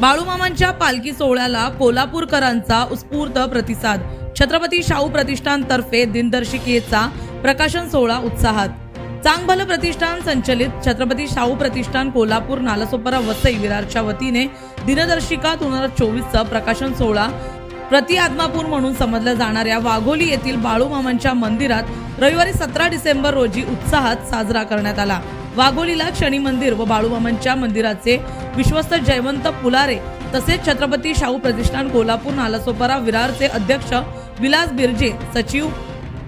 बाळूमामांच्या पालखी सोहळ्याला कोल्हापूरकरांचा उत्स्फूर्त प्रतिसाद. छत्रपती शाहू प्रतिष्ठानतर्फे दिनदर्शिकेचा प्रकाशन सोहळा उत्साहात. चांगभल प्रतिष्ठान संचलित छत्रपती शाहू प्रतिष्ठान कोल्हापूर नालासोपारा वसई विरारच्या वतीने दिनदर्शिका दोन हजार चोवीसचा प्रकाशन सोहळा प्रति आत्मापूर म्हणून समजल्या जाणाऱ्या वाघोली येथील बाळूमामांच्या मंदिरात रविवारी सतरा डिसेंबर रोजी उत्साहात साजरा करण्यात आला. वाघोलीला शनी मंदिर व बाळूमामांच्या मंदिराचे विश्वस्त जयवंत पुलारे तसेच छत्रपती शाहू प्रतिष्ठान कोल्हापूर नालासोपारा विरारचे अध्यक्ष विलास बिर्जे सचिव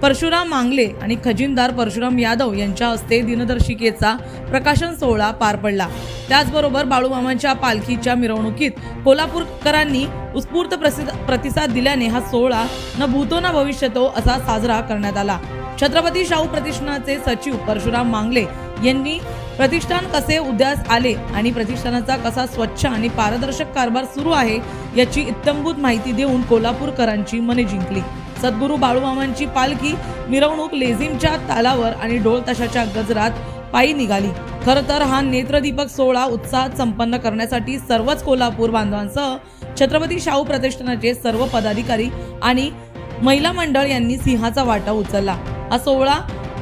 परशुराम मांगले आणि खजिनदार परशुराम यादव यांच्या हस्ते दिनदर्शिकेचा प्रकाशन सोहळा पार पडला. त्याचबरोबर बाळूमामांच्या पालखीच्या मिरवणुकीत कोल्हापूरकरांनी उत्स्फूर्त प्रतिसाद दिल्याने हा सोहळा न भूतो न भविष्यतो असा साजरा करण्यात आला. छत्रपती शाहू प्रतिष्ठानाचे सचिव परशुराम मांगले यांनी प्रतिष्ठान कसे उद्यास आले आणि प्रतिष्ठानाचा कसा स्वच्छ आणि पारदर्शक कारभार सुरू आहे याची इत्तमभूत माहिती देऊन कोल्हापूरकरांची मने जिंकली. सद्गुरू बाळूमामांची पालखी मिरवणूक लेझिमच्या तालावर आणि ढोल ताशाच्या गजरात पायी निघाली. खर तर हा नेत्रदीपक सोहळा उत्साहात संपन्न करण्यासाठी सर्वच कोल्हापूर बांधवांसह छत्रपती शाहू प्रतिष्ठानाचे सर्व पदाधिकारी आणि महिला मंडळ यांनी सिंहाचा वाटा उचलला. हा सोहळा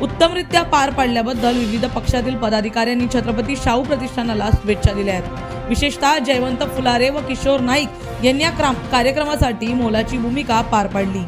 उत्तमरित्या पार पाडल्याबद्दल विविध पक्षातील पदाधिकाऱ्यांनी छत्रपती शाहू प्रतिष्ठानाला शुभेच्छा दिल्या आहेत. विशेषतः जयवंत फुलारे व किशोर नाईक यांनी या कार्यक्रमासाठी मोलाची भूमिका पार पाडली.